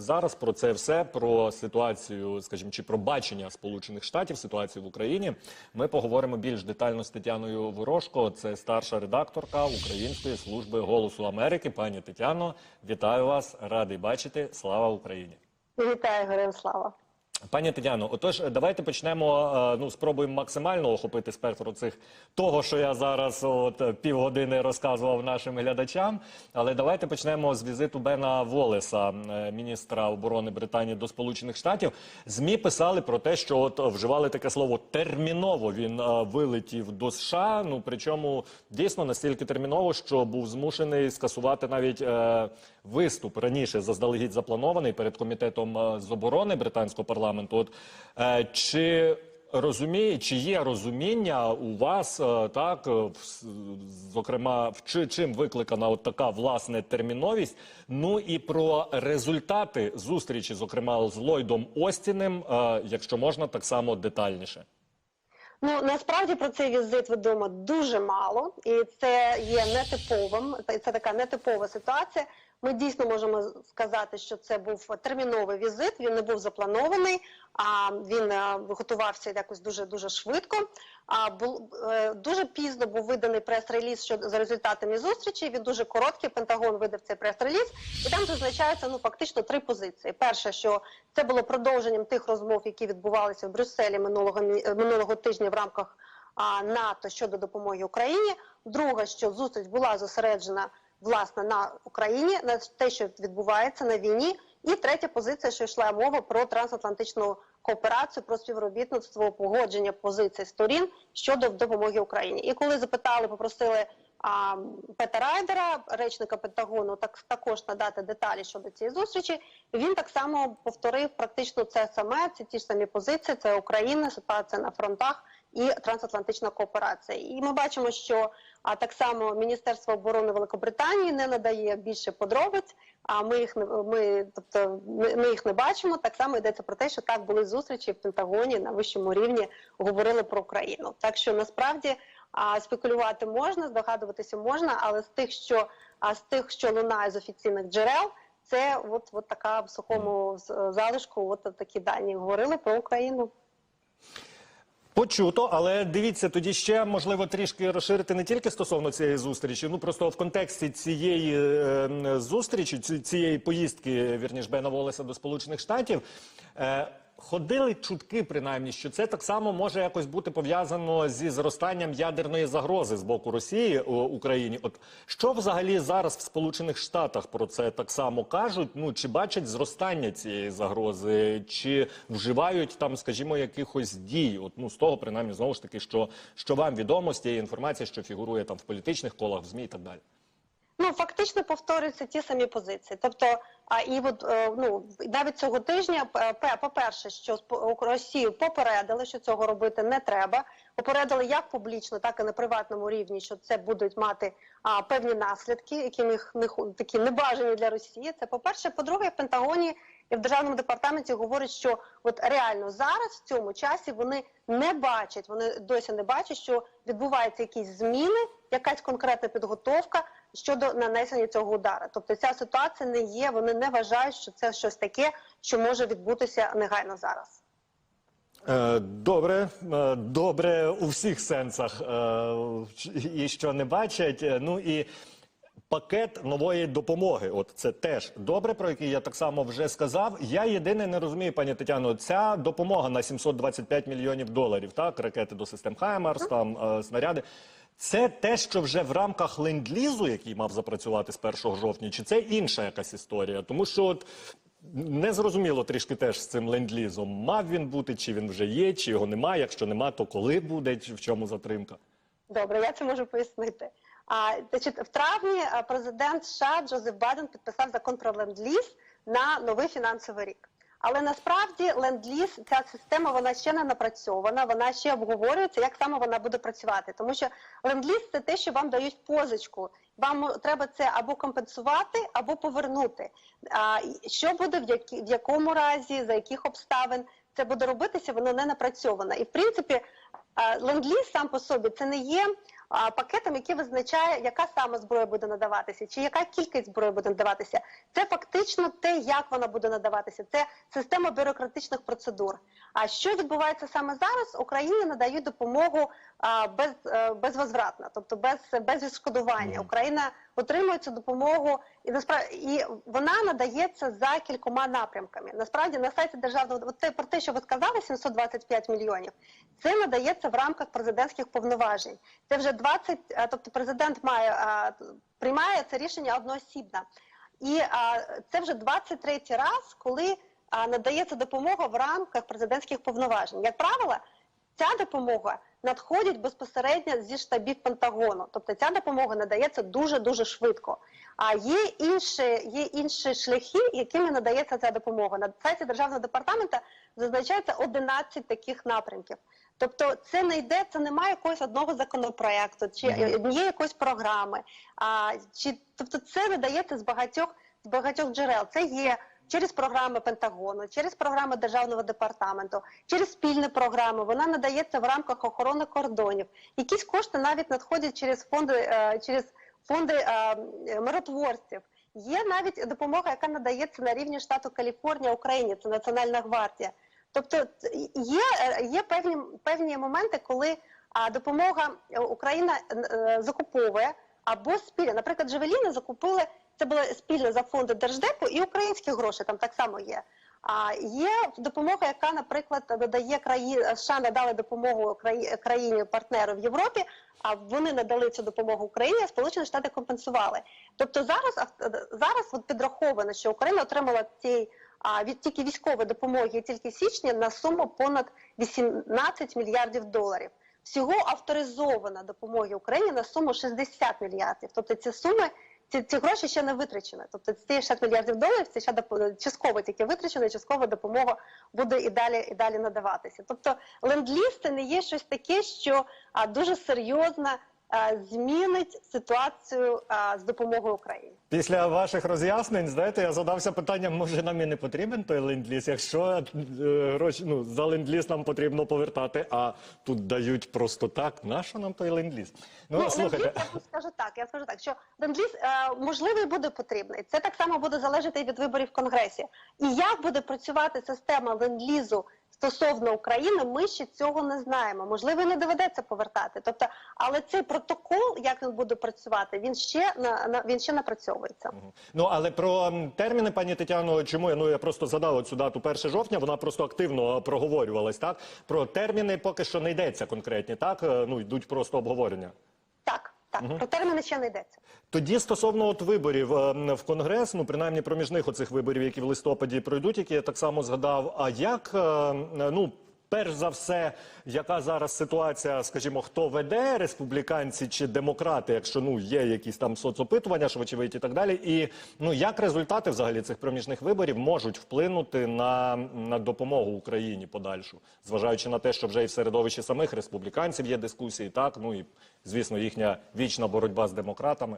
зараз про це все, про ситуацію, скажімо, чи про бачення Сполучених Штатів, ситуацію в Україні. Ми поговоримо більш детально з Тетяною Ворожко. Це старша редакторка Української служби голосу Америки. Пані Тетяно, вітаю вас, радий бачити. Слава Україні! Вітаю, героям слава. Пані Тетяно, отож, давайте почнемо. е, Ну, спробуємо максимально охопити спектр цих того, що я зараз от півгодини розказував нашим глядачам. Але давайте почнемо з візиту Бена Волеса, е, міністра оборони Британії до Сполучених Штатів. Змі писали про те, що от вживали таке слово терміново. Він е, вилетів до США. Ну причому дійсно настільки терміново, що був змушений скасувати навіть е, виступ раніше заздалегідь запланований перед комітетом з оборони британського парламенту. От е, чи розуміє, чи є розуміння у вас е, так, е, в зокрема, в чи, чим викликана от така власне терміновість? Ну і про результати зустрічі, зокрема з Ллойдом Остіним, е, якщо можна, так само детальніше. Ну насправді про цей візит відомо дуже мало, і це є нетиповим. Це така нетипова ситуація. Ми дійсно можемо сказати, що це був терміновий візит. Він не був запланований, а він е, готувався якось дуже дуже швидко. А е, дуже пізно був виданий прес-реліз щодо за результатами зустрічі. Він дуже короткий. Пентагон видав цей прес-реліз, і там зазначаються ну фактично три позиції. Перше, що це було продовженням тих розмов, які відбувалися в Брюсселі минулого минулого тижня в рамках НАТО щодо допомоги Україні. Друге, що зустріч була зосереджена власне на Україні, на те, що відбувається на війні. І третя позиція, що йшла мова про трансатлантичну кооперацію, про співробітництво, погодження позицій сторін щодо допомоги Україні. І коли запитали, попросили а, Пета Райдера, речника Пентагону, так також надати деталі щодо цієї зустрічі. Він так само повторив практично це саме. Це ті ж самі позиції. Це Україна, ситуація на фронтах і трансатлантична кооперація. І ми бачимо, що а так само Міністерство оборони Великобританії не надає більше подробиць. А ми їх ми, тобто ми, ми їх не бачимо. Так само йдеться про те, що так були зустрічі в Пентагоні на вищому рівні, говорили про Україну. Так що насправді а, спекулювати можна, здогадуватися можна, але з тих, що а з тих, що лунає з офіційних джерел, це от, от така в сухому залишку. От такі дані говорили про Україну. Почуто, але дивіться, тоді ще можливо трішки розширити не тільки стосовно цієї зустрічі. Ну просто в контексті цієї е, зустрічі, цієї поїздки, вірніш Бена Волеса до Сполучених Штатів. Е, Ходили чутки, принаймні, що це так само може якось бути пов'язано зі зростанням ядерної загрози з боку Росії у Україні. От що взагалі зараз в Сполучених Штатах про це так само кажуть? Ну чи бачать зростання цієї загрози, чи вживають там, скажімо, якихось дій? От ну з того, принаймні, знову ж таки, що, що вам відомо з тієї інформації, що фігурує там в політичних колах, в змі і так далі. Ну фактично повторюються ті самі позиції. Тобто, а і от е, ну навіть цього тижня, по перше, що Росію попередили, що цього робити не треба. Попередили як публічно, так і на приватному рівні, що це будуть мати а, певні наслідки, які не, не такі небажані для Росії. Це по перше. По-друге, в Пентагоні і в державному департаменті говорять, що от реально зараз в цьому часі вони не бачать, вони досі не бачать, що відбуваються якісь зміни, якась конкретна підготовка щодо нанесення цього удара. Тобто ця ситуація не є. Вони не вважають, що це щось таке, що може відбутися негайно зараз. Е, Добре, е, добре у всіх сенсах, е, і що не бачать. Ну і пакет нової допомоги. От це теж добре, про який я так само вже сказав. Я єдине не розумію, пані Тетяно, ця допомога на 725 мільйонів доларів, так, ракети до систем Хаймарс, там снаряди. Це те, що вже в рамках ленд-лізу, який мав запрацювати з 1 жовтня, чи це інша якась історія? Тому що от не зрозуміло трішки теж з цим ленд-лізом. Мав він бути, чи він вже є, чи його немає. Якщо нема, то коли буде, чи в чому затримка? Добре, я це можу пояснити. А значить, в травні президент США Джозеф Байден підписав закон про ленд-ліз на новий фінансовий рік. Але насправді ленд-ліз, ця система вона ще не напрацьована, вона ще обговорюється, як саме вона буде працювати. Тому що ленд-ліз – це те, що вам дають позичку. Вам треба це або компенсувати, або повернути. А що буде в, які, в якому разі, за яких обставин це буде робитися, воно не напрацьовано. І в принципі, ленд-ліз сам по собі це не є а, пакетом, який визначає, яка саме зброя буде надаватися, чи яка кількість зброї буде надаватися. Це фактично те, як вона буде надаватися. Це система бюрократичних процедур. А що відбувається саме зараз? Україні надають допомогу а, без, е, безвозвратно, тобто без, без відшкодування. Україна отримує цю допомогу і насправді і вона надається за кількома напрямками. Насправді на сайті державного от те про те, що ви сказали, 725 мільйонів. Це надається в рамках президентських повноважень. Це вже 20, тобто президент має приймає це рішення одноосібно. І це вже 23 раз, коли надається допомога в рамках президентських повноважень. Як правило, ця допомога надходить безпосередньо зі штабів Пентагону. Тобто ця допомога надається дуже дуже швидко. А є інші, є інші шляхи, якими надається ця допомога. На сайті державного департаменту зазначається 11 таких напрямків. Тобто, це не йде, це немає якогось одного законопроекту чи однієї якоїсь програми. А чи тобто це надається з багатьох з багатьох джерел. Це є через програми Пентагону, через програми державного департаменту, через спільні програми. Вона надається в рамках охорони кордонів. Якісь кошти навіть надходять через фонди, е, через фонди е, миротворців. Є навіть допомога, яка надається на рівні штату Каліфорнія Україні. Це Національна гвардія. Тобто є, е, є певні певні моменти, коли допомога е, Україна е, закуповує або спільно. Наприклад, Джавеліни закупили це було спільно за фонди держдепу і українські гроші там так само є. А є допомога, яка, наприклад, надає краї США надали допомогу краї- країні партнеру в Європі. А вони надали цю допомогу Україні, а Сполучені Штати компенсували. Тобто зараз зараз от підраховано, що Україна отримала цієї від тільки військової допомоги тільки в січні на суму понад 18 мільярдів доларів. Всього авторизована допомоги Україні на суму 60 мільярдів. Тобто ці суми, ці, ці гроші ще не витрачені. Тобто ці 60 мільярдів доларів це ще частково тільки витрачено, частково допомога буде і далі і далі надаватися. Тобто ленд-ліз не є щось таке, що а, дуже серйозно а, змінить ситуацію з допомогою Україні. Після ваших роз'яснень, знаєте, я задався питанням, може нам і не потрібен той ленд-ліз, якщо е, гроші ну, за ленд-ліз нам потрібно повертати, а тут дають просто так. Нащо нам той ленд-ліз? Ну, Ну, слухайте, я скажу так. Я скажу так, що ленд-ліз е, можливо буде потрібний. Це так само буде залежати від виборів в Конгресі. І як буде працювати система ленд-лізу стосовно України, ми ще цього не знаємо. Можливо, і не доведеться повертати. Тобто, але цей протокол, як він буде працювати, він ще на, на він ще напрацьовується. Ну але про терміни, пані Тетяно, чому я ну я просто задав цю дату 1 жовтня. Вона просто активно проговорювалась. Так про терміни поки що не йдеться конкретні. Так Е, ну йдуть просто обговорення. Так, так, про терміни ще не йдеться. Тоді стосовно от виборів е, в конгрес, ну принаймні проміжних оцих виборів, які в листопаді пройдуть, які я так само згадав. А як е, ну. Перш за все, яка зараз ситуація, скажімо, хто веде республіканці чи демократи, якщо ну є якісь там соцопитування, ж і так далі, і ну як результати взагалі цих проміжних виборів можуть вплинути на, на допомогу Україні подальшу, зважаючи на те, що вже і в середовищі самих республіканців є дискусії, так ну і звісно їхня вічна боротьба з демократами.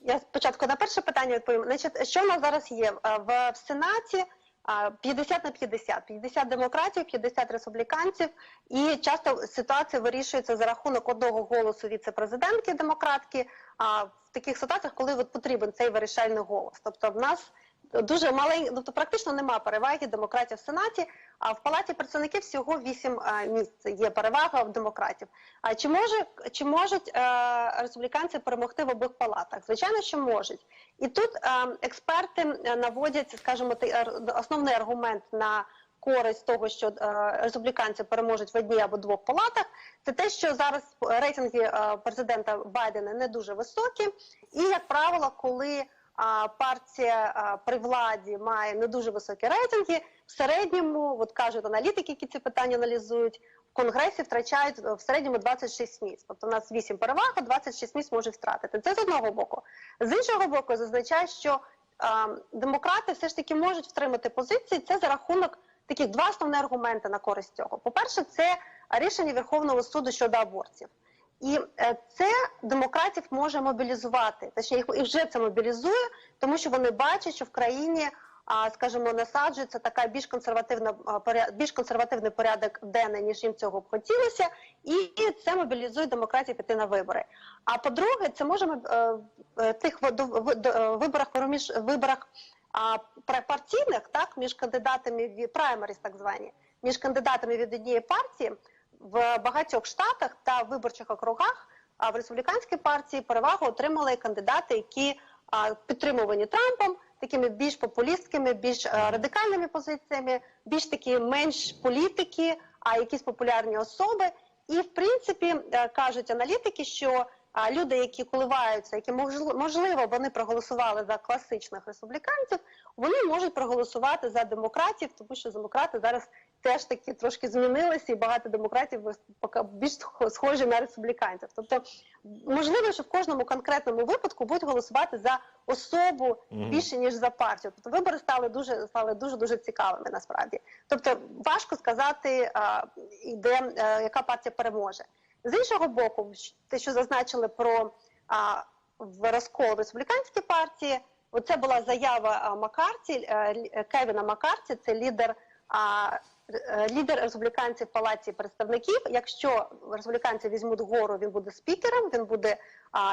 Я спочатку на перше питання відповім. Значить, що в нас зараз є в, в Сенаті? А, 50 на 50. 50 демократів, 50 республіканців. І часто ситуація вирішується за рахунок одного голосу віце-президентки демократки. А в таких ситуаціях, коли от потрібен цей вирішальний голос. Тобто в нас дуже маленький, тобто практично нема переваги демократів в Сенаті, а в Палаті представників всього 8 місць є перевага в демократів. А чи може чи можуть е, республіканці перемогти в обох палатах? Звичайно, що можуть. І тут е, експерти е, наводять, скажімо, е, основний аргумент на користь того, що е, республіканці переможуть в одній або двох палатах, це те, що зараз рейтинги е, президента Байдена не дуже високі, і як правило, коли партія при владі має не дуже високі рейтинги. В середньому, от кажуть аналітики, які ці питання аналізують, в конгресі втрачають е, в середньому 26 місць. Тобто у нас 8 переваг, а 26 місць може втратити. Це з одного боку. З іншого боку, зазначає, що демократи все ж таки можуть втримати позиції. Це за рахунок таких два основні аргументи на користь цього. По-перше, це рішення Верховного суду щодо абортів. І е, це демократів може мобілізувати, точніше, їх і вже це мобілізує, тому що вони бачать, що в країні скажімо, насаджується така більш консервативна більш консервативний порядок денний, ніж їм цього б хотілося, і це мобілізує демократію піти на вибори. А по-друге, це може е, тих виборах виборах партійних, так між кандидатами від праймеріс, так звані, між кандидатами від однієї партії в багатьох штатах та виборчих округах. В республіканській партії перевагу отримали кандидати, які підтримувані Трампом, такими більш популістськими, більш е, радикальними позиціями, більш такі менш політики, а якісь популярні особи. І в принципі е, кажуть аналітики, що люди, які коливаються, які можливо, можливо вони проголосували за класичних республіканців, вони можуть проголосувати за демократів, тому що демократи зараз теж таки трошки змінилися, і багато демократів поки більш схо- схожі на республіканців. Тобто, можливо, що в кожному конкретному випадку будуть голосувати за особу більше ніж за партію. Тобто вибори стали дуже стали дуже дуже цікавими насправді. Тобто важко сказати, де е, яка партія переможе. З іншого боку, те, що зазначили про а, в розкол в республіканській партії, оце була заява Маккарті, е, Кевіна Маккарті, це лідер. Е, Лідер республіканців палаті представників. Якщо республіканці візьмуть гору, він буде спікером, він буде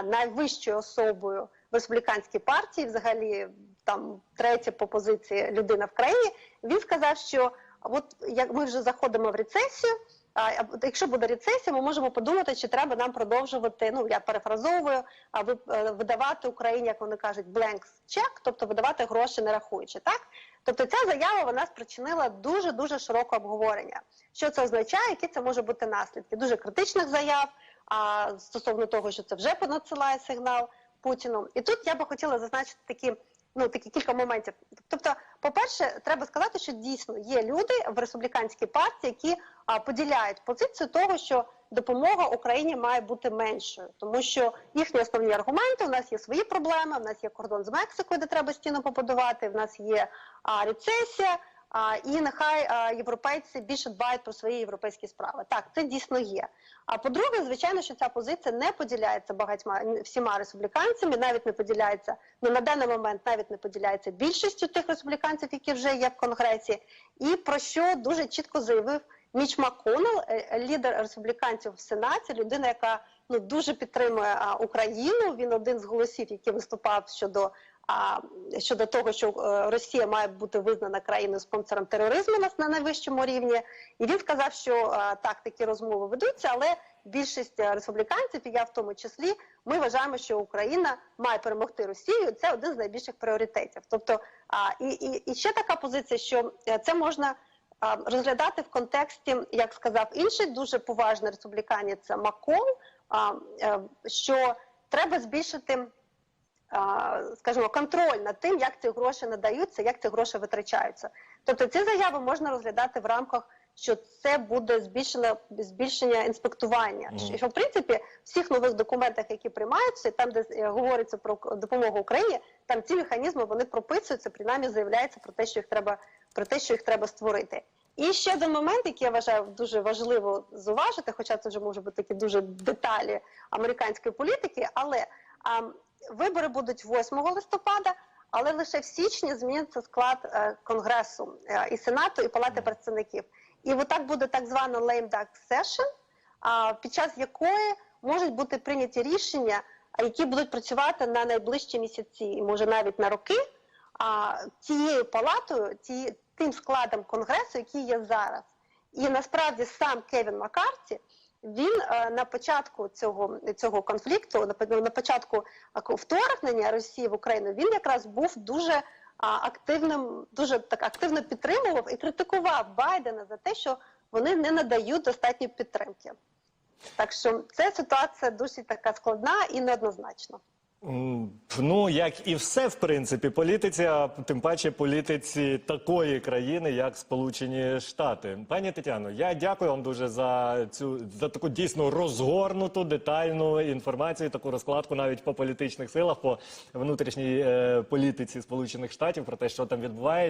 найвищою особою в республіканській партії, взагалі там третя по позиції людина в країні. Він сказав, що от як ми вже заходимо в рецесію. Якщо буде рецесія, ми можемо подумати, чи треба нам продовжувати. Ну я перефразовую, е, видавати Україні, як вони кажуть, blank check, тобто видавати гроші не рахуючи. Так, тобто ця заява вона спричинила дуже дуже широке обговорення. Що це означає, які це може бути наслідки? Дуже критичних заяв а, стосовно того, що це вже понадсилає сигнал Путіну. І тут я би хотіла зазначити такі. Ну, такі кілька моментів. Тобто, по-перше, треба сказати, що дійсно є люди в республіканській партії, які а, поділяють позицію того, що допомога Україні має бути меншою, тому що їхні основні аргументи у нас є свої проблеми. У нас є кордон з Мексикою, де треба стіну побудувати. В нас є а, рецесія. А, і нехай а, європейці більше дбають про свої європейські справи. Так, це дійсно є. А по-друге, звичайно, що ця позиція не поділяється багатьма всіма республіканцями, навіть не поділяється ну на даний момент, навіть не поділяється більшістю тих республіканців, які вже є в конгресі, і про що дуже чітко заявив Міч Макконнелл, е, лідер республіканців в сенаті, людина, яка ну дуже підтримує а, Україну. Він один з голосів, який виступав щодо. А щодо того, що е, Росія має бути визнана країною спонсором тероризму на, на найвищому рівні, і він сказав, що е, так такі розмови ведуться, але більшість е, республіканців, і я в тому числі, ми вважаємо, що Україна має перемогти Росію. Це один з найбільших пріоритетів. Тобто, і, і, і ще така позиція, що це можна розглядати в контексті, як сказав інший дуже поважний республіканець Макол, що треба збільшити. Скажімо, контроль над тим, як ці гроші надаються, як ці гроші витрачаються. Тобто ці заяви можна розглядати в рамках, що це буде збільшено збільшення інспектування. Мгм. Що в принципі в всіх нових документах, які приймаються, там де е, говориться про допомогу Україні, там ці механізми вони прописуються, принаймні заявляється про те, що їх треба про те, що їх треба створити. І ще один момент, який я вважаю дуже важливо зуважити, хоча це вже може бути такі дуже деталі американської політики, але а, вибори будуть 8 листопада, але лише в січні зміниться склад е, конгресу е, і сенату, і палати представників. І отак буде так звана lame duck session, під час якої можуть бути прийняті рішення, які будуть працювати на найближчі місяці, і може навіть на роки, а, тією палатою, тим складом конгресу, який є зараз. І насправді сам Кевін Маккарті, він е, на початку цього, цього конфлікту, на, початку вторгнення Росії в Україну, він якраз був дуже активним, дуже так активно підтримував і критикував Байдена за те, що вони не надають достатньої підтримки. Так що ця ситуація досить така складна і неоднозначна. Ну, як і все, в принципі, політиці, а тим паче політиці такої країни, як Сполучені Штати. Пані Тетяно, я дякую вам дуже за цю за таку дійсно розгорнуту, детальну інформацію, таку розкладку навіть по політичних силах, по внутрішній е, політиці Сполучених Штатів про те, що там відбувається.